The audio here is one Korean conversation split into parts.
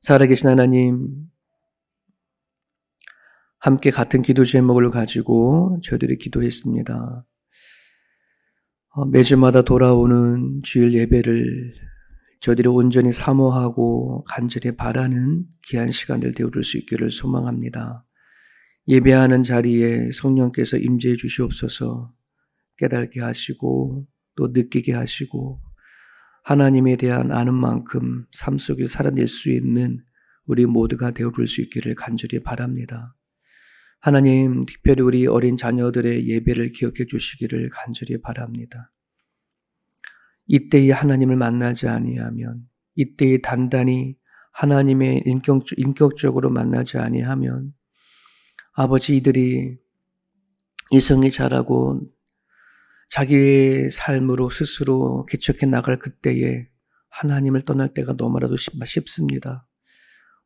살아계신 하나님, 함께 같은 기도 제목을 가지고 저희들이 기도했습니다. 어, 매주마다 돌아오는 주일 예배를 저희들이 온전히 사모하고 간절히 바라는 귀한 시간들 되어줄 수 있기를 소망합니다. 예배하는 자리에 성령께서 임재해 주시옵소서 깨닫게 하시고 또 느끼게 하시고 하나님에 대한 아는 만큼 삶 속에 살아낼 수 있는 우리 모두가 되어줄 수 있기를 간절히 바랍니다. 하나님, 특별히 우리 어린 자녀들의 예배를 기억해 주시기를 간절히 바랍니다. 이때에 하나님을 만나지 아니하면, 이때에 단단히 하나님의 인격, 인격적으로 만나지 아니하면, 아버지 이들이 이성이 자라고 자기의 삶으로 스스로 개척해 나갈 그때에 하나님을 떠날 때가 너무나도 쉽습니다.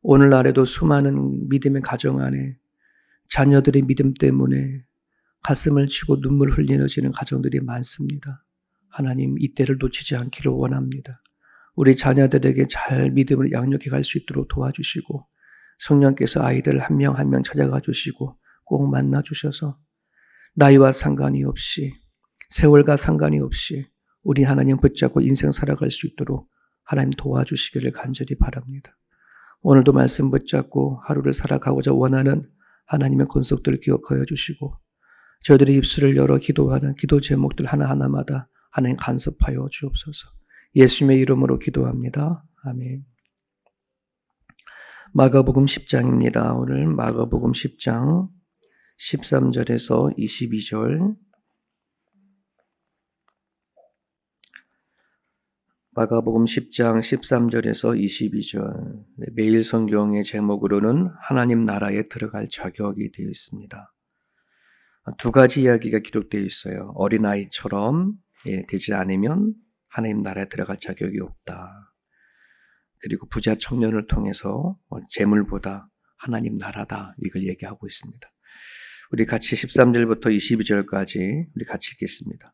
오늘날에도 수많은 믿음의 가정 안에 자녀들의 믿음 때문에 가슴을 치고 눈물 흘리는 가정들이 많습니다. 하나님 이때를 놓치지 않기를 원합니다. 우리 자녀들에게 잘 믿음을 양육해 갈 수 있도록 도와주시고 성령께서 아이들 한 명 한 명 찾아가 주시고 꼭 만나 주셔서 나이와 상관이 없이 세월과 상관이 없이 우리 하나님 붙잡고 인생 살아갈 수 있도록 하나님 도와주시기를 간절히 바랍니다. 오늘도 말씀 붙잡고 하루를 살아가고자 원하는 하나님의 권속들을 기억하여 주시고 저희들의 입술을 열어 기도하는 기도 제목들 하나하나마다 하나님 간섭하여 주옵소서. 예수님의 이름으로 기도합니다. 아멘. 마가복음 10장입니다. 오늘 마가복음 10장 13절에서 22절 마가복음 10장 13절에서 22절 매일 성경의 제목으로는 하나님 나라에 들어갈 자격이 되어 있습니다. 두 가지 이야기가 기록되어 있어요. 어린아이처럼 예, 되지 않으면 하나님 나라에 들어갈 자격이 없다. 그리고 부자 청년을 통해서 재물보다 하나님 나라다 이걸 얘기하고 있습니다. 우리 같이 13절부터 22절까지 우리 같이 읽겠습니다.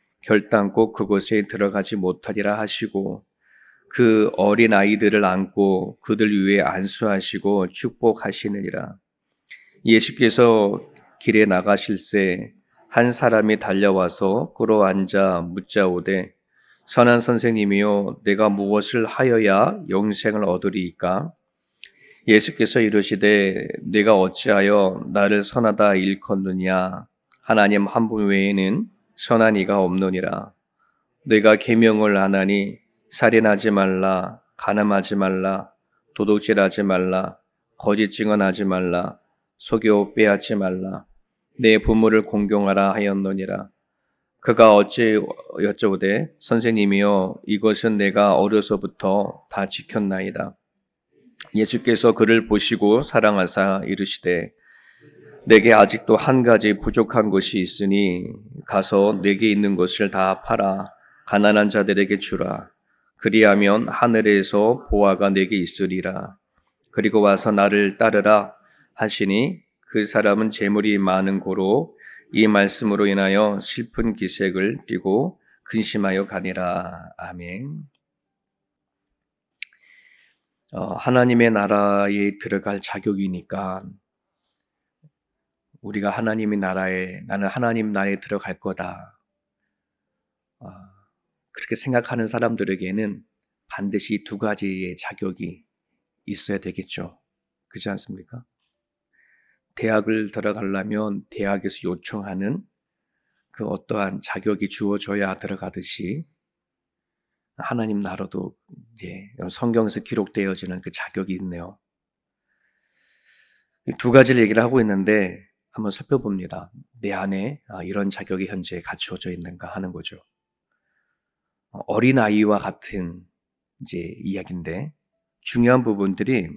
결단코 그곳에 들어가지 못하리라 하시고 그 어린 아이들을 안고 그들 위에 안수하시고 축복하시느니라. 예수께서 길에 나가실새 한 사람이 달려와서 꿇어 앉아 묻자오되 선한 선생님이요 내가 무엇을 하여야 영생을 얻으리이까 예수께서 이르시되 내가 어찌하여 나를 선하다 일컫느냐 하나님 한 분 외에는 선한 이가 없느니라. 내가 계명을 안 하니 살인하지 말라, 가늠하지 말라, 도둑질하지 말라, 거짓 증언하지 말라, 속여 빼앗지 말라, 내 부모를 공경하라 하였느니라. 그가 어찌 여쭤보되 선생님이여 이것은 내가 어려서부터 다 지켰나이다. 예수께서 그를 보시고 사랑하사 이르시되 내게 아직도 한 가지 부족한 것이 있으니 가서 내게 있는 것을 다 팔아 가난한 자들에게 주라. 그리하면 하늘에서 보아가 내게 있으리라. 그리고 와서 나를 따르라 하시니 그 사람은 재물이 많은 고로 이 말씀으로 인하여 슬픈 기색을 띠고 근심하여 가니라. 아멘. 어, 하나님의 나라에 들어갈 자격이니까 우리가 하나님의 나라에 나는 하나님 나라에 들어갈 거다. 어, 그렇게 생각하는 사람들에게는 반드시 두 가지의 자격이 있어야 되겠죠. 그렇지 않습니까? 대학을 들어가려면 대학에서 요청하는 그 어떠한 자격이 주어져야 들어가듯이 하나님 나라도 이제 성경에서 기록되어지는 그 자격이 있네요. 두 가지를 얘기를 하고 있는데 한번 살펴봅니다. 내 안에 아, 이런 자격이 현재 갖추어져 있는가 하는 거죠. 어, 어린 아이와 같은 이제 이야기인데 중요한 부분들이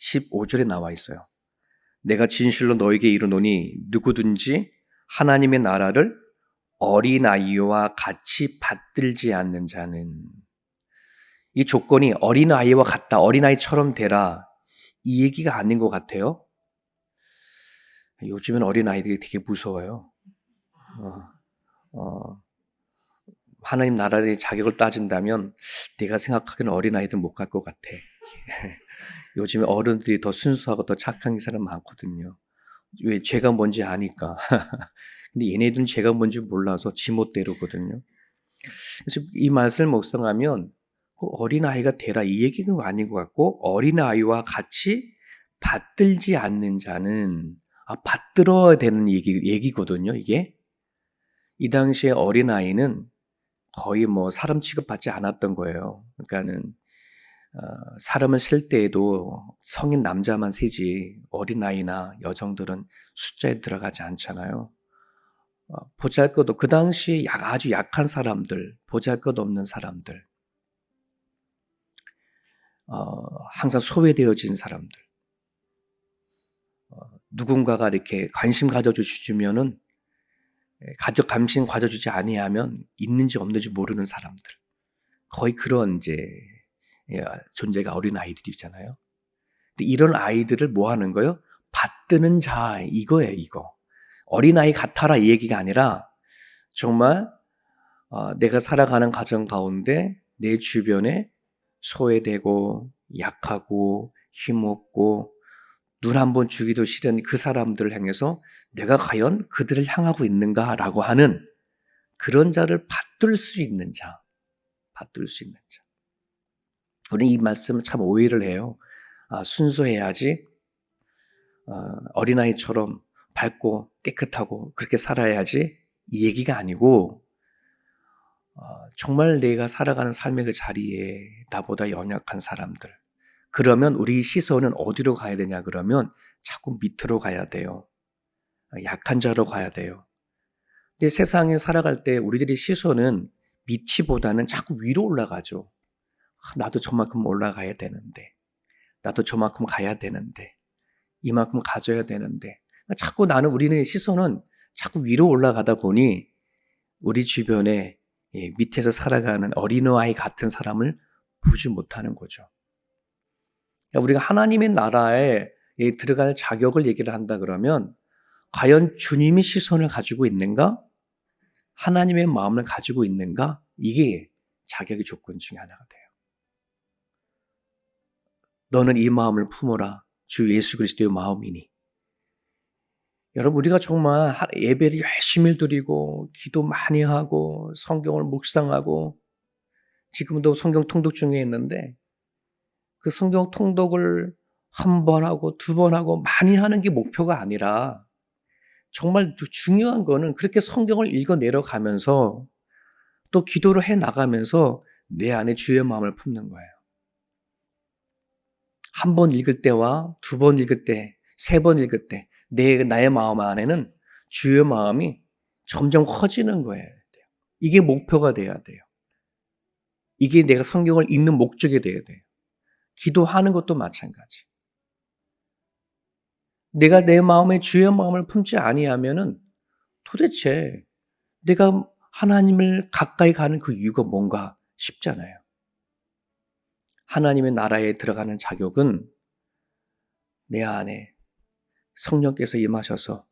15절에 나와 있어요. 내가 진실로 너에게 이르노니 누구든지 하나님의 나라를 어린아이와 같이 받들지 않는 자는 이 조건이 어린아이와 같다, 어린아이처럼 되라 이 얘기가 아닌 것 같아요. 요즘엔 어린 아이들이 되게 무서워요. 어, 어, 하나님 나라의 자격을 따진다면 내가 생각하기는 어린 아이들 못 갈 것 같아. 요즘에 어른들이 더 순수하고 더 착한 사람 많거든요. 왜 죄가 뭔지 아니까. 근데 얘네들은 죄가 뭔지 몰라서 지멋대로거든요. 그래서 이 말씀을 묵상하면 그 어린 아이가 되라 이 얘기는 아닌 것 같고 어린 아이와 같이 받들지 않는 자는 아, 받들어야 되는 얘기, 얘기거든요, 이게. 이 당시에 어린아이는 거의 뭐 사람 취급받지 않았던 거예요. 그러니까는 어, 사람을 셀 때에도 성인 남자만 세지 어린아이나 여성들은 숫자에 들어가지 않잖아요. 어, 보잘 것도 그 당시에 아주 약한 사람들, 보잘 것 없는 사람들, 어, 항상 소외되어진 사람들, 어, 누군가가 이렇게 관심 가져주시면은 예, 가족 감심 가져주지 아니하면 있는지 없는지 모르는 사람들, 거의 그런 이제 예, 존재가 어린 아이들이잖아요. 근데 이런 아이들을 뭐 하는 거요? 받드는 자 이거예요, 이거. 어린 아이 같아라 이 얘기가 아니라 정말 어, 내가 살아가는 가정 가운데 내 주변에 소외되고 약하고 힘없고 눈 한 번 주기도 싫은 그 사람들을 향해서 내가 과연 그들을 향하고 있는가라고 하는 그런 자를 받들 수 있는 자, 받들 수 있는 자. 우리 이 말씀을 참 오해를 해요. 아, 순수해야지 어, 어린아이처럼 밝고 깨끗하고 그렇게 살아야지 이 얘기가 아니고 어, 정말 내가 살아가는 삶의 그 자리에 나보다 연약한 사람들 그러면 우리 시선은 어디로 가야 되냐 그러면 자꾸 밑으로 가야 돼요. 약한 자로 가야 돼요. 근데 세상에 살아갈 때 우리들의 시선은 밑이보다는 자꾸 위로 올라가죠. 아, 나도 저만큼 올라가야 되는데, 나도 저만큼 가야 되는데, 이만큼 가져야 되는데, 자꾸 나는 우리는 시선은 자꾸 위로 올라가다 보니 우리 주변에 예, 밑에서 살아가는 어린아이 같은 사람을 보지 못하는 거죠. 우리가 하나님의 나라에 예, 들어갈 자격을 얘기를 한다 그러면 과연 주님이 시선을 가지고 있는가? 하나님의 마음을 가지고 있는가? 이게 자격의 조건 중에 하나가 돼요. 너는 이 마음을 품어라. 주 예수 그리스도의 마음이니. 여러분, 우리가 정말 예배를 열심히 드리고, 기도 많이 하고, 성경을 묵상하고, 지금도 성경 통독 중에 있는데, 그 성경 통독을 한 번 하고, 두 번 하고, 많이 하는 게 목표가 아니라, 정말 중요한 거는 그렇게 성경을 읽어 내려가면서, 또 기도를 해 나가면서 내 안에 주의 마음을 품는 거예요. 한 번 읽을 때와 두 번 읽을 때, 세 번 읽을 때, 내, 나의 마음 안에는 주의 마음이 점점 커지는 거예요. 이게 목표가 돼야 돼요. 이게 내가 성경을 읽는 목적이 돼야 돼요. 기도하는 것도 마찬가지. 내가 내 마음에 주의 마음을 품지 아니하면은 도대체 내가 하나님을 가까이 가는 그 이유가 뭔가 싶잖아요. 하나님의 나라에 들어가는 자격은 내 안에 성령께서 임하셔서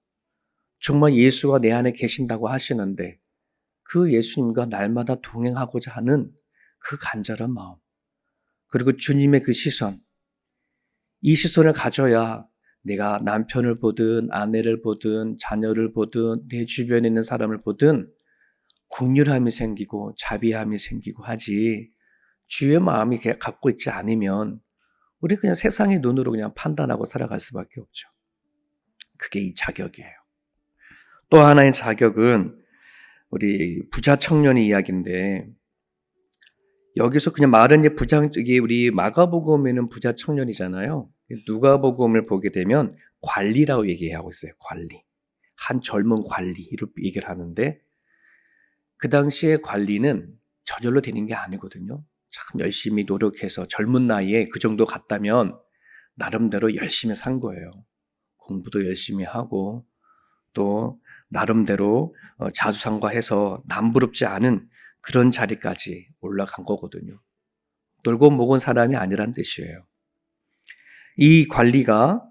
정말 예수가 내 안에 계신다고 하시는데 그 예수님과 날마다 동행하고자 하는 그 간절한 마음, 그리고 주님의 그 시선, 이 시선을 가져야 내가 남편을 보든 아내를 보든 자녀를 보든 내 주변에 있는 사람을 보든 국률함이 생기고 자비함이 생기고 하지 주의 마음이 갖고 있지 않으면 우리 그냥 세상의 눈으로 그냥 판단하고 살아갈 수밖에 없죠. 그게 이 자격이에요. 또 하나의 자격은 우리 부자 청년의 이야기인데 여기서 그냥 말은 이제 부자 이게 우리 마가복음에는 부자 청년이잖아요. 누가복음을 보게 되면 관리라고 얘기하고 있어요. 관리. 한 젊은 관리로 얘기를 하는데 그 당시에 관리는 저절로 되는 게 아니거든요. 참 열심히 노력해서 젊은 나이에 그 정도 갔다면 나름대로 열심히 산 거예요. 공부도 열심히 하고 또 나름대로 어, 자수상과해서 남부럽지 않은 그런 자리까지 올라간 거거든요. 놀고 먹은 사람이 아니란 뜻이에요. 이 관리가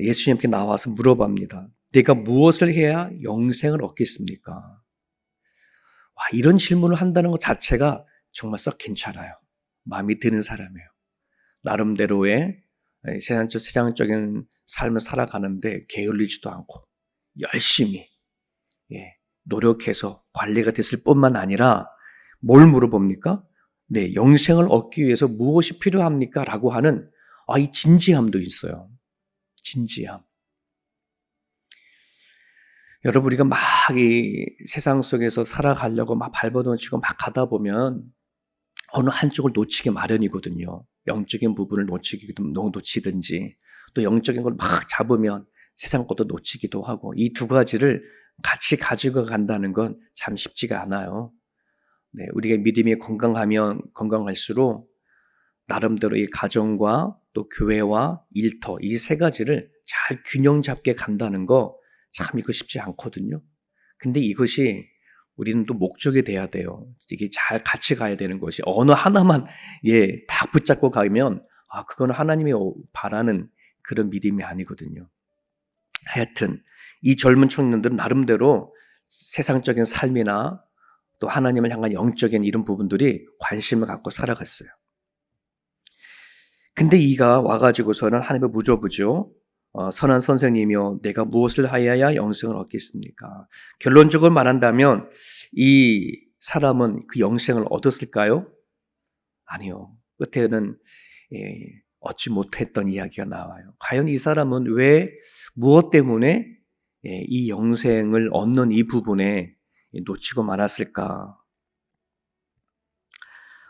예수님께 나와서 물어봅니다. 내가 무엇을 해야 영생을 얻겠습니까? 와, 이런 질문을 한다는 것 자체가 정말 썩 괜찮아요. 마음이 드는 사람이에요. 나름대로의 세상적, 세상적인 삶을 살아가는데 게을리지도 않고 열심히 예, 노력해서 관리가 됐을 뿐만 아니라 뭘 물어봅니까? 네, 영생을 얻기 위해서 무엇이 필요합니까? 라고 하는 아, 이 진지함도 있어요. 진지함. 여러분, 우리가 막 이 세상 속에서 살아가려고 막 발버둥치고 막 가다 보면 어느 한쪽을 놓치기 마련이거든요. 영적인 부분을 놓치기도 놓치든지 또 영적인 걸 막 잡으면 세상 것도 놓치기도 하고 이 두 가지를 같이 가지고 간다는 건 참 쉽지가 않아요. 네, 우리가 믿음이 건강하면 건강할수록 나름대로 이 가정과 또 교회와 일터 이 세 가지를 잘 균형 잡게 간다는 거 참 이거 쉽지 않거든요. 근데 이것이 우리는 또 목적이 돼야 돼요. 이게 잘 같이 가야 되는 것이 어느 하나만 예, 다 붙잡고 가면 아, 그건 하나님이 바라는 그런 믿음이 아니거든요. 하여튼 이 젊은 청년들은 나름대로 세상적인 삶이나 또 하나님을 향한 영적인 이런 부분들이 관심을 갖고 살아갔어요. 근데 이가 와가지고서는 하나님을 무조부죠. 어, 선한 선생님이요, 내가 무엇을 하여야 영생을 얻겠습니까? 결론적으로 말한다면 이 사람은 그 영생을 얻었을까요? 아니요. 끝에는 예, 얻지 못했던 이야기가 나와요. 과연 이 사람은 왜 무엇 때문에 예, 이 영생을 얻는 이 부분에 놓치고 말았을까?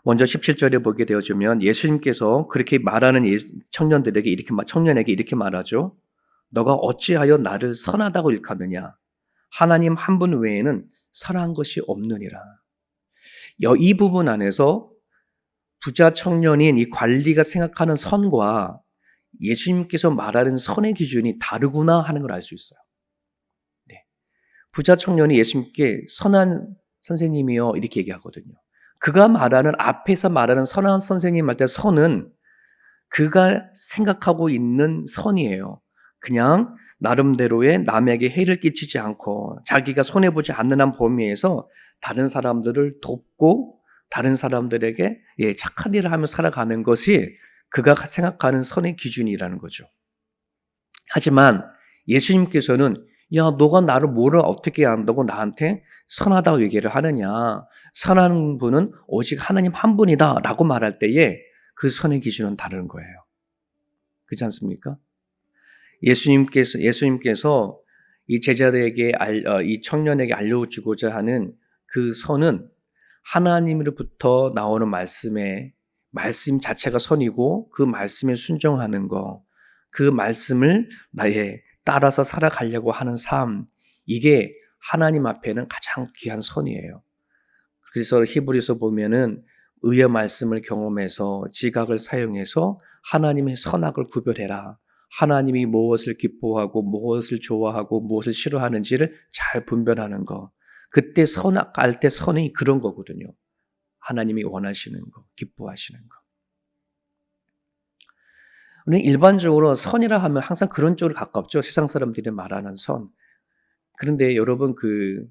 먼저 17절에 보게 되어지면 예수님께서 그렇게 말하는 청년들에게 이렇게 청년에게 이렇게 말하죠. 너가 어찌하여 나를 선하다고 일컫느냐? 하나님 한 분 외에는 선한 것이 없느니라. 이 부분 안에서 부자 청년인 이 관리가 생각하는 선과 예수님께서 말하는 선의 기준이 다르구나 하는 걸 알 수 있어요. 네. 부자 청년이 예수님께 선한 선생님이요 이렇게 얘기하거든요. 그가 말하는 앞에서 말하는 선한 선생님 할 때 선은 그가 생각하고 있는 선이에요. 그냥 나름대로의 남에게 해를 끼치지 않고 자기가 손해 보지 않는 한 범위에서 다른 사람들을 돕고 다른 사람들에게 예, 착한 일을 하며 살아가는 것이 그가 생각하는 선의 기준이라는 거죠. 하지만 예수님께서는 야, 너가 나를 뭐를 어떻게 안다고 나한테 선하다고 얘기를 하느냐. 선한 분은 오직 하나님 한 분이다. 라고 말할 때에 그 선의 기준은 다른 거예요. 그렇지 않습니까? 예수님께서, 예수님께서 이 제자들에게, 알, 어, 이 청년에게 알려주고자 하는 그 선은 하나님으로부터 나오는 말씀에 말씀 자체가 선이고 그 말씀에 순종하는 거, 그 말씀을 나의 따라서 살아가려고 하는 삶, 이게 하나님 앞에는 가장 귀한 선이에요. 그래서 히브리서 보면은 의의 말씀을 경험해서 지각을 사용해서 하나님의 선악을 구별해라. 하나님이 무엇을 기뻐하고 무엇을 좋아하고 무엇을 싫어하는지를 잘 분별하는 거. 그때 선악 알 때 선이 그런 거거든요. 하나님이 원하시는 거, 기뻐하시는 거. 우리는 일반적으로 선이라 하면 항상 그런 쪽으로 가깝죠. 세상 사람들이 말하는 선. 그런데 여러분 그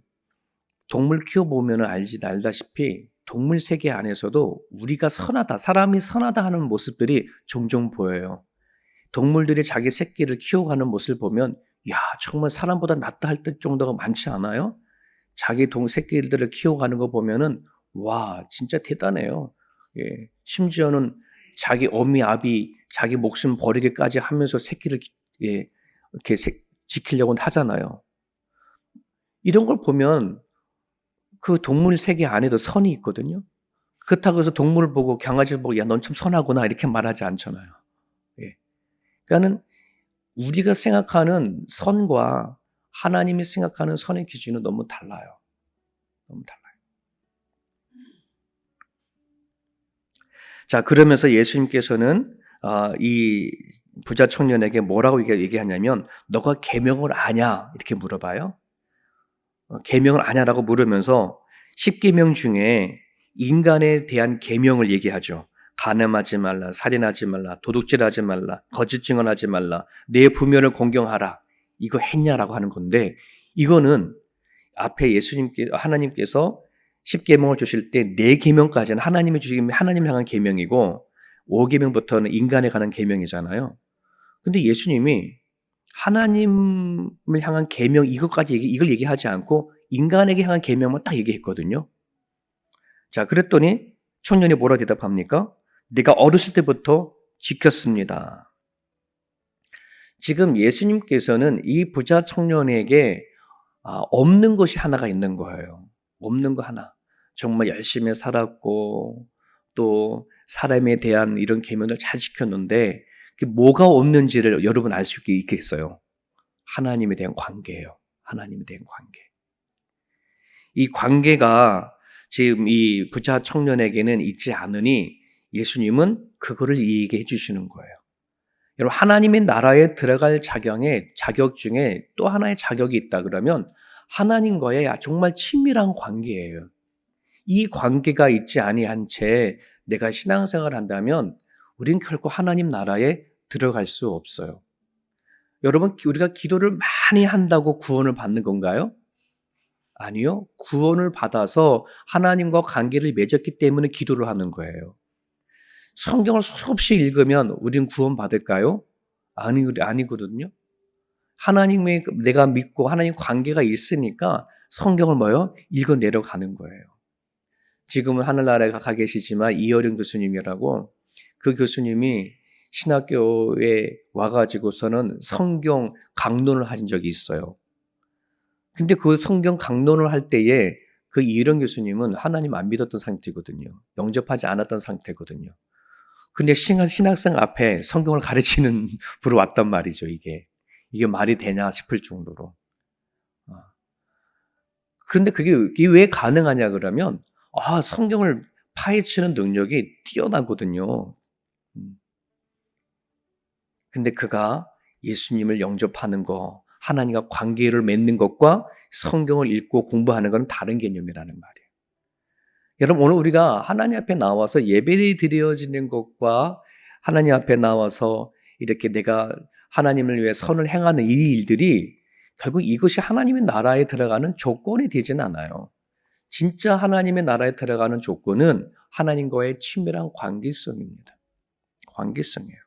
동물 키워보면 알지 알다시피 동물 세계 안에서도 우리가 선하다, 사람이 선하다 하는 모습들이 종종 보여요. 동물들이 자기 새끼를 키워가는 모습을 보면 야 정말 사람보다 낫다 할때 정도가 많지 않아요? 자기 동 새끼들을 키워가는 거 보면은 와 진짜 대단해요. 예, 심지어는 자기 어미 아비 자기 목숨 버리기까지 하면서 새끼를 예, 이렇게 지키려고 하잖아요. 이런 걸 보면 그 동물 세계 안에도 선이 있거든요. 그렇다고 해서 동물을 보고 강아지를 보고 야 넌 참 선하구나 이렇게 말하지 않잖아요. 그러니까는 우리가 생각하는 선과 하나님이 생각하는 선의 기준은 너무 달라요. 너무 달라요. 자, 그러면서 예수님께서는 아, 이 부자 청년에게 뭐라고 얘기- 얘기하냐면 너가 계명을 아냐 이렇게 물어봐요. 어, 계명을 아냐라고 물으면서 10계명 중에 인간에 대한 계명을 얘기하죠. 간음하지 말라, 살인하지 말라, 도둑질하지 말라, 거짓 증언하지 말라, 내 부면을 공경하라. 이거 했냐라고 하는 건데 이거는 앞에 예수님께 하나님께서 10계명을 주실 때 네 계명까지는 하나님이 주신 하나님 향한 계명이고 5계명부터는 인간에 관한 계명이잖아요. 근데 예수님이 하나님을 향한 계명 이것까지 얘기, 이걸 얘기하지 않고 인간에게 향한 계명만 딱 얘기했거든요. 자, 그랬더니 청년이 뭐라 대답합니까? 내가 어렸을 때부터 지켰습니다. 지금 예수님께서는 이 부자 청년에게 아, 없는 것이 하나가 있는 거예요. 없는 거 하나. 정말 열심히 살았고 또 사람에 대한 이런 계명을 잘 지켰는데 그 뭐가 없는지를 여러분 알 수 있겠어요. 하나님에 대한 관계예요. 하나님에 대한 관계. 이 관계가 지금 이 부자 청년에게는 있지 않으니 예수님은 그거를 얘기해 주시는 거예요. 여러분 하나님의 나라에 들어갈 자격에 자격 중에 또 하나의 자격이 있다 그러면 하나님과의 정말 친밀한 관계예요. 이 관계가 있지 아니한 채 내가 신앙생활을 한다면 우린 결코 하나님 나라에 들어갈 수 없어요. 여러분 우리가 기도를 많이 한다고 구원을 받는 건가요? 아니요. 구원을 받아서 하나님과 관계를 맺었기 때문에 기도를 하는 거예요. 성경을 수없이 읽으면 우린 구원 받을까요? 아니, 아니거든요. 하나님의 내가 믿고 하나님 관계가 있으니까 성경을 뭐요? 읽어 내려가는 거예요. 지금은 하늘나라에 가 계시지만 이어령 교수님이라고 그 교수님이 신학교에 와가지고서는 성경 강론을 하신 적이 있어요. 근데 그 성경 강론을 할 때에 그 이런 교수님은 하나님 안 믿었던 상태거든요. 영접하지 않았던 상태거든요. 근데 신학생 앞에 성경을 가르치는 부로 왔단 말이죠, 이게. 이게 말이 되냐 싶을 정도로. 어. 그런데 그게 왜 가능하냐 그러면, 아, 성경을 파헤치는 능력이 뛰어나거든요. 음. 근데 그가 예수님을 영접하는 거, 하나님과 관계를 맺는 것과 성경을 읽고 공부하는 것은 다른 개념이라는 말이에요. 여러분, 오늘 우리가 하나님 앞에 나와서 예배 드려지는 것과 하나님 앞에 나와서 이렇게 내가 하나님을 위해 선을 행하는 이 일들이 결국 이것이 하나님의 나라에 들어가는 조건이 되진 않아요. 진짜 하나님의 나라에 들어가는 조건은 하나님과의 친밀한 관계성입니다. 관계성이에요.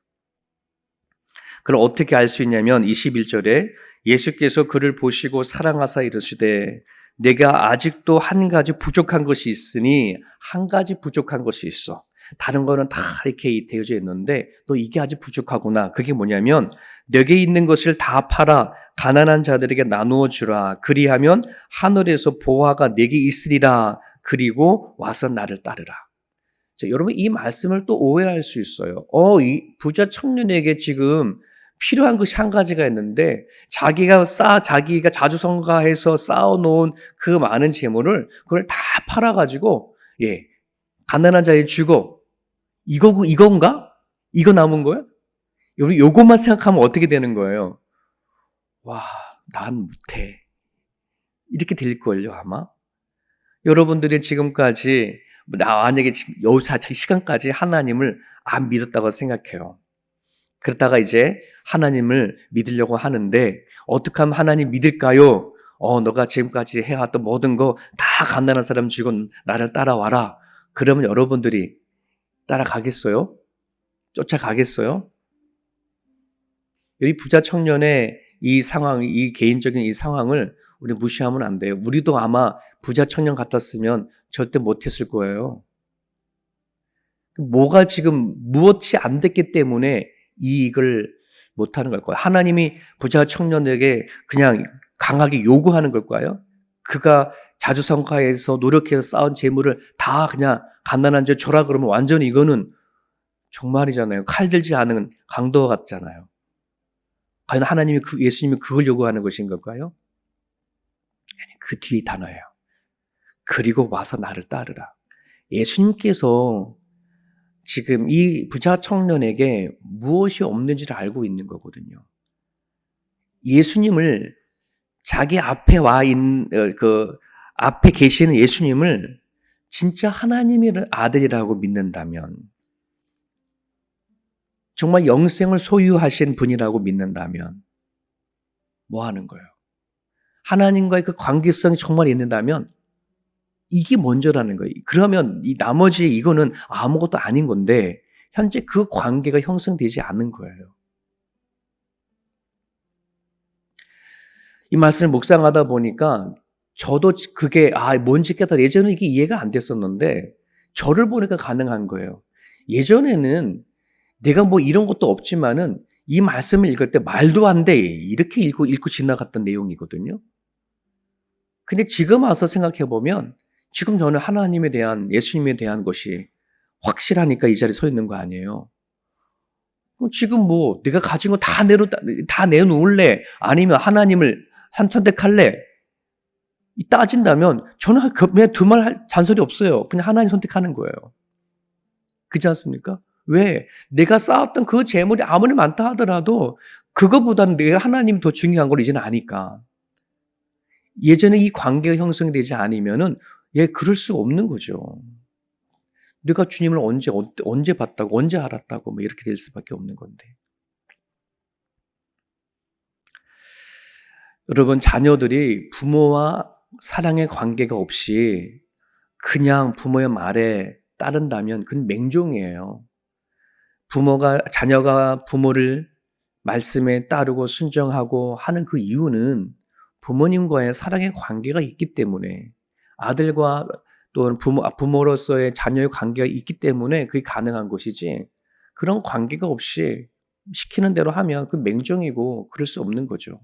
그걸 어떻게 알 수 있냐면 21절에 예수께서 그를 보시고 사랑하사 이르시되 내가 아직도 한 가지 부족한 것이 있으니 한 가지 부족한 것이 있어. 다른 거는 다 이렇게 되어져 있는데 또 이게 아직 부족하구나. 그게 뭐냐면 내게 있는 것을 다 팔아 가난한 자들에게 나누어 주라. 그리하면 하늘에서 보화가 내게 있으리라. 그리고 와서 나를 따르라. 자, 여러분 이 말씀을 또 오해할 수 있어요. 어, 이 부자 청년에게 지금 필요한 것이 한 가지가 있는데 자기가 쌓 자기가 자주 성가해서 쌓아놓은 그 많은 재물을 그걸 다 팔아가지고 예 가난한 자에 주고 이거 이건가 이거 남은 거야? 여러분 요것만 생각하면 어떻게 되는 거예요? 와, 난 못해. 이렇게 될걸요, 아마. 여러분들이 지금까지, 나 만약에 지금 요 시간까지 하나님을 안 믿었다고 생각해요. 그러다가 이제 하나님을 믿으려고 하는데, 어떻게 하면 하나님 믿을까요? 어, 너가 지금까지 해왔던 모든 거 다 간단한 사람 주고 나를 따라와라. 그러면 여러분들이 따라가겠어요? 쫓아가겠어요? 이 부자 청년의 이 상황, 이 개인적인 이 상황을 우리 무시하면 안 돼요. 우리도 아마 부자 청년 같았으면 절대 못했을 거예요. 뭐가 지금 무엇이 안 됐기 때문에 이익을 못하는 걸까요? 하나님이 부자 청년에게 그냥 강하게 요구하는 걸까요? 그가 자주성가해서 노력해서 쌓은 재물을 다 그냥 가난한 자 줘라 그러면 완전히 이거는 정말이잖아요. 칼 들지 않은 강도 같잖아요. 과연 하나님이 그 예수님이 그걸 요구하는 것인 걸까요? 그 뒤에 단어예요. 그리고 와서 나를 따르라. 예수님께서 지금 이 부자 청년에게 무엇이 없는지를 알고 있는 거거든요. 예수님을 자기 앞에 와 있는 어, 그 앞에 계시는 예수님을 진짜 하나님의 아들이라고 믿는다면 정말 영생을 소유하신 분이라고 믿는다면 뭐 하는 거예요? 하나님과의 그 관계성이 정말 있는다면 이게 먼저라는 거예요. 그러면 이 나머지 이거는 아무것도 아닌 건데 현재 그 관계가 형성되지 않는 거예요. 이 말씀을 묵상하다 보니까 저도 그게 아 뭔지 깨달아 예전에 이게 이해가 안 됐었는데 저를 보니까 가능한 거예요. 예전에는 내가 뭐 이런 것도 없지만은 이 말씀을 읽을 때 말도 안 돼. 이렇게 읽고 읽고 지나갔던 내용이거든요. 근데 지금 와서 생각해 보면 지금 저는 하나님에 대한 예수님에 대한 것이 확실하니까 이 자리에 서 있는 거 아니에요. 지금 뭐 내가 가진 거 다 내로 다 내놓을래? 아니면 하나님을 한 선택할래? 따진다면 저는 그냥 두말 잔소리 없어요. 그냥 하나님 선택하는 거예요. 그렇지 않습니까? 왜? 내가 쌓았던 그 재물이 아무리 많다 하더라도 그거보다는 내가 하나님이 더 중요한 걸 이제는 아니까. 예전에 이 관계가 형성되지 않으면은 예, 그럴 수가 없는 거죠. 내가 주님을 언제, 언제 봤다고, 언제 알았다고, 뭐 이렇게 될 수밖에 없는 건데. 여러분, 자녀들이 부모와 사랑의 관계가 없이 그냥 부모의 말에 따른다면 그건 맹종이에요. 부모가, 자녀가 부모를 말씀에 따르고 순정하고 하는 그 이유는 부모님과의 사랑의 관계가 있기 때문에 아들과 또는 부모, 부모로서의 자녀의 관계가 있기 때문에 그게 가능한 것이지 그런 관계가 없이 시키는 대로 하면 그 맹종이고 그럴 수 없는 거죠.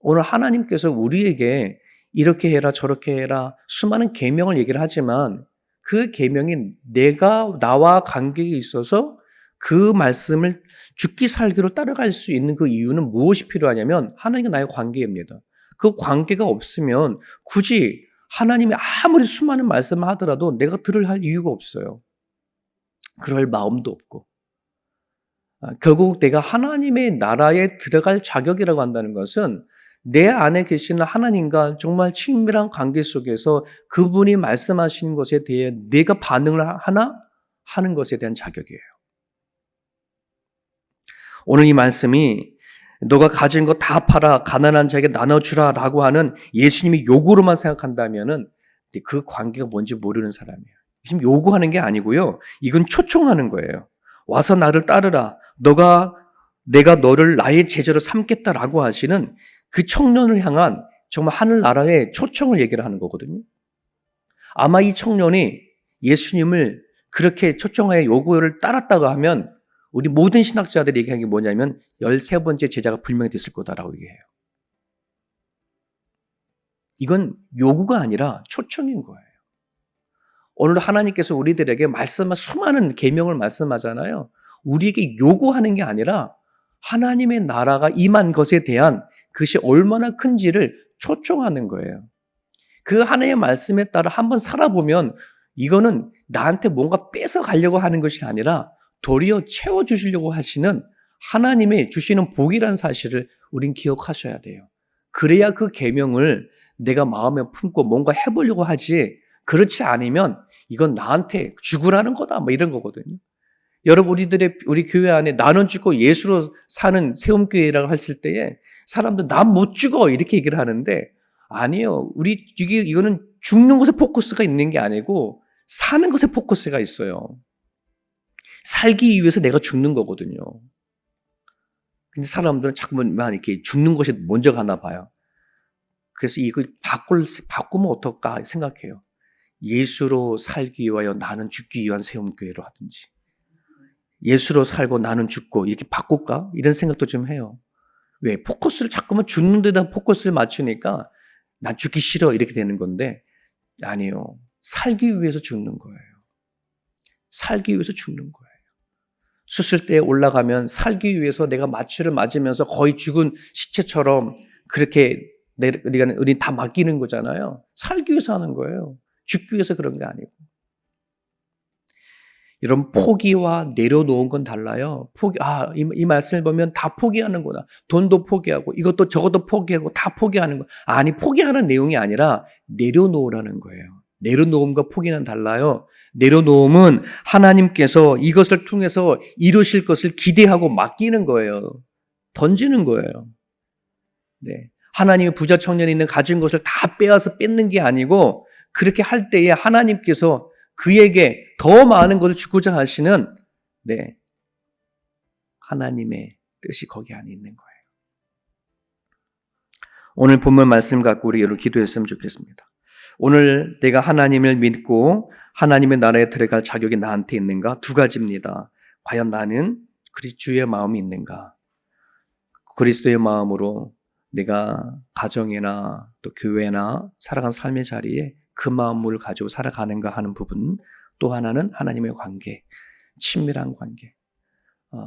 오늘 하나님께서 우리에게 이렇게 해라 저렇게 해라 수많은 계명을 얘기를 하지만 그 계명이 내가 나와 관계에 있어서 그 말씀을 죽기 살기로 따라갈 수 있는 그 이유는 무엇이 필요하냐면 하나님과 나의 관계입니다. 그 관계가 없으면 굳이 하나님이 아무리 수많은 말씀을 하더라도 내가 들을 할 이유가 없어요. 그럴 마음도 없고. 아, 결국 내가 하나님의 나라에 들어갈 자격이라고 한다는 것은 내 안에 계시는 하나님과 정말 친밀한 관계 속에서 그분이 말씀하시는 것에 대해 내가 반응을 하나 하는 것에 대한 자격이에요. 오늘 이 말씀이 너가 가진 거 다 팔아 가난한 자에게 나눠주라 라고 하는 예수님이 요구로만 생각한다면은 그 관계가 뭔지 모르는 사람이에요. 지금 요구하는 게 아니고요. 이건 초청하는 거예요. 와서 나를 따르라. 너가 내가 너를 나의 제자로 삼겠다라고 하시는 그 청년을 향한 정말 하늘나라의 초청을 얘기를 하는 거거든요. 아마 이 청년이 예수님을 그렇게 초청하여 요구를 따랐다고 하면 우리 모든 신학자들이 얘기하는 게 뭐냐면 13번째 제자가 불명이 됐을 거다라고 얘기해요. 이건 요구가 아니라 초청인 거예요. 오늘 하나님께서 우리들에게 말씀한 수많은 계명을 말씀하잖아요. 우리에게 요구하는 게 아니라 하나님의 나라가 임한 것에 대한 그것이 얼마나 큰지를 초청하는 거예요. 그 하나님의 말씀에 따라 한번 살아보면 이거는 나한테 뭔가 뺏어 가려고 하는 것이 아니라 도리어 채워 주시려고 하시는 하나님의 주시는 복이라는 사실을 우린 기억하셔야 돼요. 그래야 그 계명을 내가 마음에 품고 뭔가 해보려고 하지 그렇지 않으면 이건 나한테 죽으라는 거다 뭐 이런 거거든요. 여러분 우리들의 우리 교회 안에 나는 죽고 예수로 사는 세움교회라고 했을 때에 사람들 난 못 죽어 이렇게 얘기를 하는데 아니요. 우리 이게 이거는 죽는 것에 포커스가 있는 게 아니고 사는 것에 포커스가 있어요. 살기 위해서 내가 죽는 거거든요. 근데 사람들은 자꾸만 이렇게 죽는 것이 먼저 가나 봐요. 그래서 이거 바꿀, 바꾸면 어떨까 생각해요. 예수로 살기 위하여 나는 죽기 위한 세움교회로 하든지. 예수로 살고 나는 죽고 이렇게 바꿀까? 이런 생각도 좀 해요. 왜? 포커스를 자꾸만 죽는 데다 포커스를 맞추니까 난 죽기 싫어 이렇게 되는 건데 아니요. 살기 위해서 죽는 거예요. 살기 위해서 죽는 거예요. 수술대에 올라가면 살기 위해서 내가 마취를 맞으면서 거의 죽은 시체처럼 그렇게 우리가 우리 다 맡기는 거잖아요. 살기 위해서 하는 거예요. 죽기 위해서 그런 게 아니고. 이런 포기와 내려놓은 건 달라요. 포기, 아, 이, 이 말씀을 보면 다 포기하는구나. 돈도 포기하고, 이것도 저것도 포기하고, 다 포기하는 거. 아니, 포기하는 내용이 아니라 내려놓으라는 거예요. 내려놓음과 포기는 달라요. 내려놓음은 하나님께서 이것을 통해서 이루실 것을 기대하고 맡기는 거예요. 던지는 거예요. 네. 하나님의 부자 청년이 있는 가진 것을 다 빼앗아 뺏는 게 아니고 그렇게 할 때에 하나님께서 그에게 더 많은 것을 주고자 하시는 네. 하나님의 뜻이 거기 안에 있는 거예요. 오늘 본문 말씀 갖고 우리 여러분 기도했으면 좋겠습니다. 오늘 내가 하나님을 믿고 하나님의 나라에 들어갈 자격이 나한테 있는가? 두 가지입니다. 과연 나는 그리스도의 마음이 있는가? 그리스도의 마음으로 내가 가정이나 또 교회나 살아간 삶의 자리에 그 마음을 가지고 살아가는가 하는 부분. 또 하나는 하나님의 관계, 친밀한 관계. 어,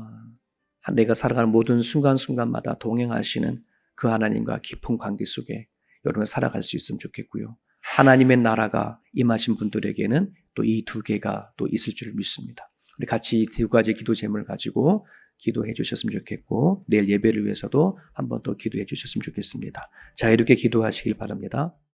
내가 살아가는 모든 순간순간마다 동행하시는 그 하나님과 깊은 관계 속에 여러분 살아갈 수 있으면 좋겠고요. 하나님의 나라가 임하신 분들에게는 또 이 두 개가 또 있을 줄 믿습니다. 우리 같이 이 두 가지 기도 제목을 가지고 기도해 주셨으면 좋겠고 내일 예배를 위해서도 한 번 더 기도해 주셨으면 좋겠습니다. 자 이렇게 기도하시길 바랍니다.